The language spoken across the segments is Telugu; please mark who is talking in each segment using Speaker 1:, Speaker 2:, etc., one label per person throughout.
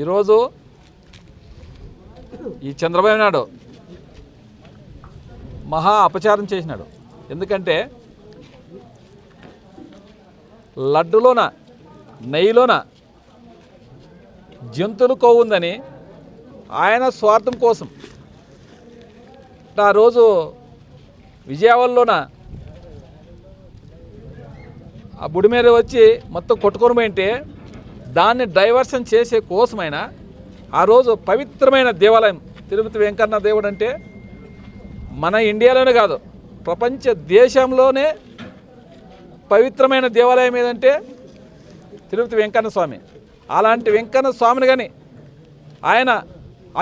Speaker 1: ఈరోజు ఈ చంద్రబాబు నాయుడు మహా అపచారం చేసినాడు. ఎందుకంటే లడ్డులోన నెయ్యిలోన జంతువులు కొవ్వుందని ఆయన స్వార్థం కోసం. ఆ రోజు విజయవాడలోన ఆ బుడి మీద వచ్చి మొత్తం కొట్టుకొని పోయింటే దాన్ని డైవర్షన్ చేసే కోసమైన ఆ రోజు పవిత్రమైన దేవాలయం తిరుపతి వెంకన్న దేవుడు అంటే మన ఇండియాలోనే కాదు ప్రపంచ దేశంలోనే పవిత్రమైన దేవాలయం ఏదంటే తిరుపతి వెంకన్న స్వామి. అలాంటి వెంకన్న స్వామిని కానీ ఆయన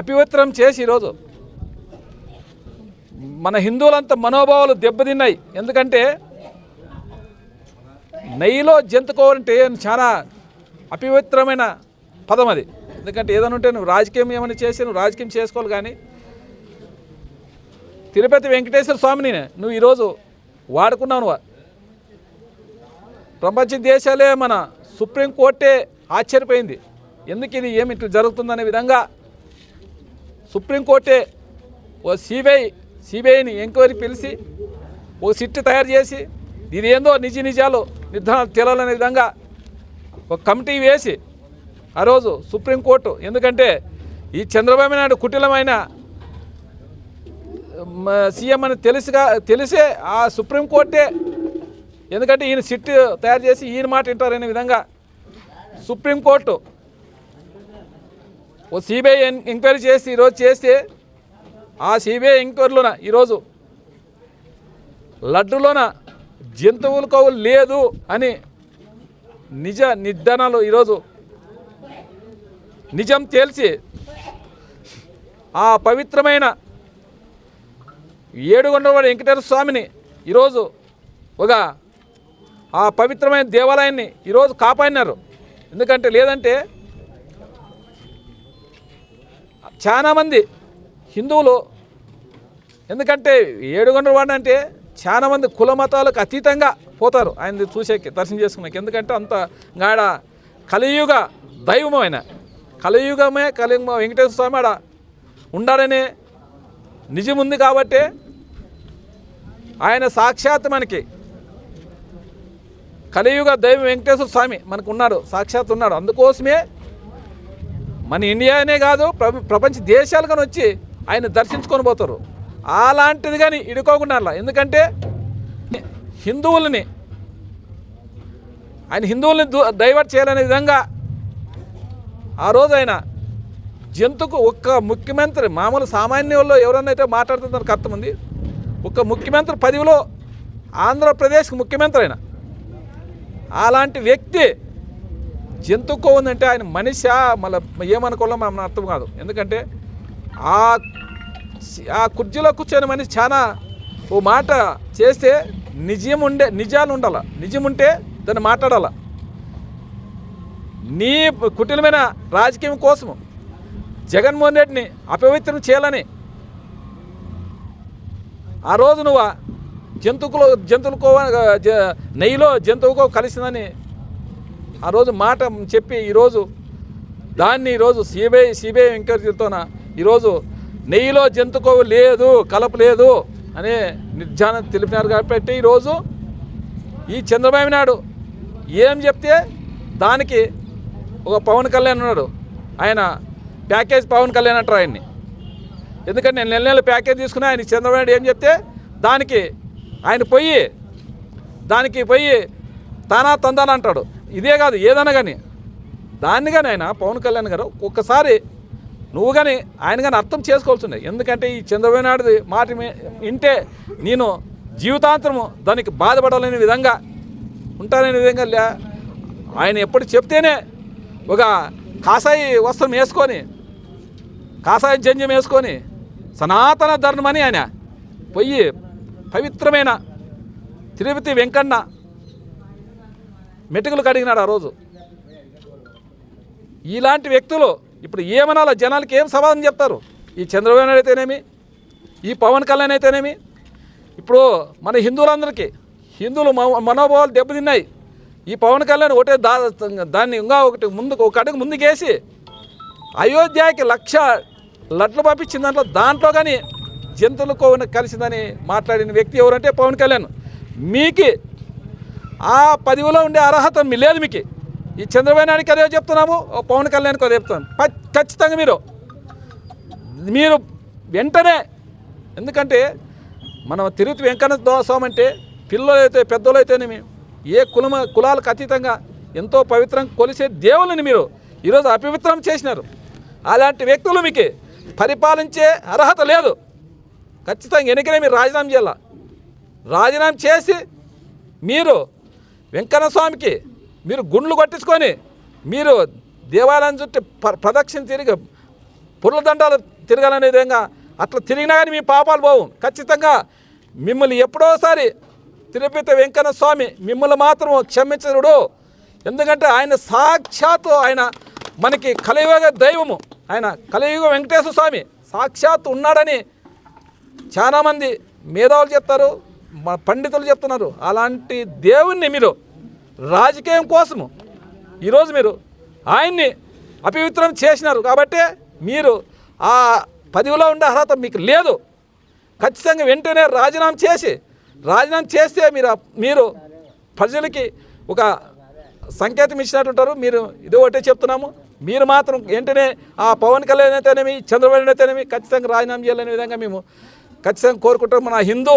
Speaker 1: అపవిత్రం చేసి ఈరోజు మన హిందువులంతా మనోభావాలు దెబ్బతిన్నాయి. ఎందుకంటే నెయ్యిలో జంతుకోవాలంటే చాలా అపవిత్రమైన పదం అది. ఎందుకంటే ఏదైనా ఉంటే నువ్వు రాజకీయం ఏమైనా చేసి నువ్వు రాజకీయం చేసుకోవాలి కానీ తిరుపతి వెంకటేశ్వర స్వామిని నువ్వు ఈరోజు వాడుకున్నావు నువ్వు. ప్రపంచ దేశాలే మన సుప్రీంకోర్టే ఆశ్చర్యపోయింది. ఎందుకు ఇది ఏమి ఇట్లా జరుగుతుందనే విధంగా సుప్రీంకోర్టే ఓ సిబిఐ సిబిఐని ఎంక్వైరీ పిలిచి ఓ సిట్ తయారు చేసి ఇది ఏందో నిజ నిజాలు నిర్ధారణ తేలాలనే విధంగా ఒక కమిటీ వేసి ఆ రోజు సుప్రీంకోర్టు ఎందుకంటే ఈ చంద్రబాబు నాయుడు కుటిలమైన సీఎం అని తెలుసుగా తెలిసే ఆ సుప్రీంకోర్టే ఎందుకంటే ఈయన సిట్ తయారు చేసి ఈయన మాట వింటారనే విధంగా సుప్రీంకోర్టు ఓ సిబిఐ ఎంక్వైరీ చేసి ఈరోజు చేస్తే ఆ సిబిఐ ఎంక్వైరీలోన ఈరోజు లడ్డులోన జంతువులు కవులు లేదు అని నిజ నిర్ధనలు ఈరోజు నిజం తేల్చి ఆ పవిత్రమైన ఏడుగొండవాడి వెంకటేశ్వర స్వామిని ఈరోజు ఒక ఆ పవిత్రమైన దేవాలయాన్ని ఈరోజు కాపాడినారు. ఎందుకంటే లేదంటే చాలామంది హిందువులు ఎందుకంటే ఏడుగొండవాడు అంటే చాలామంది కుల మతాలకు అతీతంగా పోతారు. ఆయన చూసేకి దర్శనం చేసుకునేకి. ఎందుకంటే అంత గాడ కలియుగ దైవమైన కలియుగమే కలియుగ వెంకటేశ్వర స్వామి ఆడ ఉండాలనే నిజం ఉంది కాబట్టి ఆయన సాక్షాత్ మనకి కలియుగ దైవం వెంకటేశ్వర స్వామి మనకు ఉన్నాడు సాక్షాత్ ఉన్నాడు. అందుకోసమే మన ఇండియానే కాదు ప్రపంచ దేశాలుగా వచ్చి ఆయన దర్శించుకొని పోతారు. అలాంటిది కానీ ఇడుకోకుండా ఎందుకంటే హిందువులని ఆయన హిందువుల్ని డైవర్ట్ చేయాలనే విధంగా ఆ రోజు ఆయన జంతుకు ఒక్క ముఖ్యమంత్రి మామూలు సామాన్యుల్లో ఎవరన్నా అయితే మాట్లాడుతుందని అర్థం ఉంది. ఒక ముఖ్యమంత్రి పదవిలో ఆంధ్రప్రదేశ్కి ముఖ్యమంత్రి ఆయన. అలాంటి వ్యక్తి జంతుకో ఉందంటే ఆయన మనిషి? మళ్ళీ ఏమనుకోవాలో మనం అర్థం కాదు. ఎందుకంటే ఆ ఆ కుర్చీలో కూర్చొని మనిషి చాలా ఓ మాట చేస్తే నిజం ఉండే నిజాలు ఉండాల? నిజం ఉంటే దాన్ని మాట్లాడాల? నీ కుటిలమైన రాజకీయం కోసము జగన్మోహన్ రెడ్డిని అపవిత్రం చేయాలని ఆ రోజు నువ్వు జంతువులో జంతువులకో జ- నెయ్యిలో జంతువుకో కలిసిందని ఆ రోజు మాట చెప్పి ఈరోజు దాన్ని ఈరోజు సిబిఐ సిబిఐ ఎంక్వైరీతోన ఈరోజు నెయ్యిలో జంతుకో లేదు కలప లేదు అనే నిర్ధారణ తెలిపినారు కాబట్టి ఈరోజు ఈ చంద్రబాబు నాయుడు ఏం చెప్తే దానికి ఒక పవన్ కళ్యాణ్ ఉన్నాడు. ఆయన ప్యాకేజ్ పవన్ కళ్యాణ్ అంటారు ఆయన్ని. ఎందుకంటే నేను నెల నెల ప్యాకేజ్ తీసుకుని ఆయన చంద్రబాబు నాయుడు ఏం చెప్తే దానికి ఆయన పోయి దానికి పోయి తానా తందానంటాడు ఇదే కాదు ఏదన్నా కానీ దాన్ని కానీ ఆయన పవన్ కళ్యాణ్ గారు ఒక్కసారి నువ్వు కానీ ఆయన కానీ అర్థం చేసుకోవాల్సిందే. ఎందుకంటే ఈ చంద్రబాబు నాయుడుది మాట వింటే నేను జీవితాంతరము దానికి బాధపడలేని విధంగా ఉంటారనే విధంగా లే ఆయన ఎప్పుడు చెప్తేనే ఒక కాసాయి వస్త్రం వేసుకొని కాషాయ జంజం వేసుకొని సనాతన ధర్మని ఆయన పొయ్యి పవిత్రమైన తిరుపతి వెంకన్న మెటుకులు కడిగినాడు ఆ రోజు. ఇలాంటి వ్యక్తులు ఇప్పుడు ఏమనాల? జనాలకి ఏం సమాధానం చెప్తారు? ఈ చంద్రబాబు నాయుడు అయితేనేమి ఈ పవన్ కళ్యాణ్ అయితేనేమి? ఇప్పుడు మన హిందువులందరికీ హిందువులు మనోభావాలు దెబ్బతిన్నాయి. ఈ పవన్ కళ్యాణ్ ఒకటే దా దాన్ని ఇంకా ఒకటి ముందుకు ఒక అడుగు ముందుకేసి అయోధ్యకి లక్ష లడ్లు పంపించిన దాంట్లో దాంట్లో కానీ జంతువులు కలిసిందని మాట్లాడిన వ్యక్తి ఎవరంటే పవన్ కళ్యాణ్. మీకు ఆ పదవిలో ఉండే అర్హత మీ లేదు మీకు. ఈ చంద్రబాబు నాయుడుకి అదే చెప్తున్నాము ఓ పవన్ కళ్యాణ్కి అదే చెప్తున్నాము ఖచ్చితంగా మీరు మీరు వెంటనే ఎందుకంటే మనం తిరుపతి వెంకన్న స్వామి అంటే పిల్లలు అయితే పెద్దలు అయితేనేమి ఏ కులమ కులాలకు అతీతంగా ఎంతో పవిత్రంగా కొలిసే దేవుళ్ళని మీరు ఈరోజు అపవిత్రం చేసినారు. అలాంటి వ్యక్తులు మీకు పరిపాలించే అర్హత లేదు. ఖచ్చితంగా ఎన్నికనే మీరు రాజీనామా చేయాల? రాజీనామా చేసి మీరు వెంకన్న స్వామికి మీరు గుండ్లు కొట్టించుకొని మీరు దేవాలయం చుట్టూ ప్రదక్షిణ తిరిగి పుర్ల దండాలు తిరగాలనే విధంగా అట్లా తిరిగినా కానీ మీ పాపాలు పోవు. ఖచ్చితంగా మిమ్మల్ని ఎప్పుడోసారి తిరుపతి వెంకన్న స్వామి మిమ్మల్ని మాత్రం క్షమించడు ఎందుకంటే ఆయన సాక్షాత్తు ఆయన మనకి కలియుగ దైవము. ఆయన కలియుగ వెంకటేశ్వర స్వామి సాక్షాత్తు ఉన్నాడని చాలామంది మేధావులు చెప్తారు పండితులు చెప్తున్నారు. అలాంటి దేవుణ్ణి మీరు రాజకీయం కోసము. ఈరోజు మీరు ఆయన్ని అపవిత్రం చేసినారు కాబట్టి మీరు ఆ పదవిలో ఉండే అర్హత మీకు లేదు. ఖచ్చితంగా వెంటనే రాజీనామా చేసి రాజీనామా చేస్తే మీరు మీరు ప్రజలకి ఒక సంకేతం ఇచ్చినట్టుంటారు మీరు ఇది ఒకటే చెప్తున్నాము. మీరు మాత్రం వెంటనే ఆ పవన్ కళ్యాణ్ అయితేనేమి చంద్రబాబు అయితేనేమి ఖచ్చితంగా రాజీనామా చేయాలనే విధంగా మేము ఖచ్చితంగా కోరుకుంటాం. మన హిందూ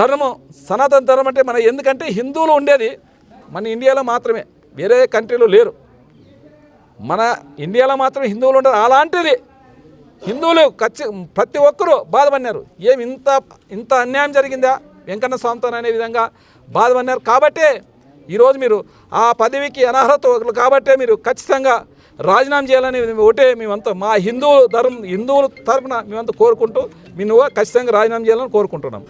Speaker 1: ధర్మం సనాతన ధర్మం అంటే మన ఎందుకంటే హిందువులు ఉండేది. మన ఇండియాలో మాత్రమే. వేరే కంట్రీలో లేరు. మన ఇండియాలో మాత్రమే హిందువులు ఉంటారు. అలాంటిది హిందువులు ఖచ్చి ప్రతి ఒక్కరూ బాధపడినారు. ఏం ఇంత ఇంత అన్యాయం జరిగిందా? వెంకన్న స్వామితో అనే విధంగా బాధపడినారు. కాబట్టే ఈరోజు మీరు ఆ పదవికి అనర్హత కాబట్టే మీరు ఖచ్చితంగా రాజీనామా చేయాలని ఒకటే మేమంతా మా హిందూ ధర్మం హిందువుల తరపున మేమంతా కోరుకుంటూ మేము ఖచ్చితంగా రాజీనామా చేయాలని కోరుకుంటున్నాం.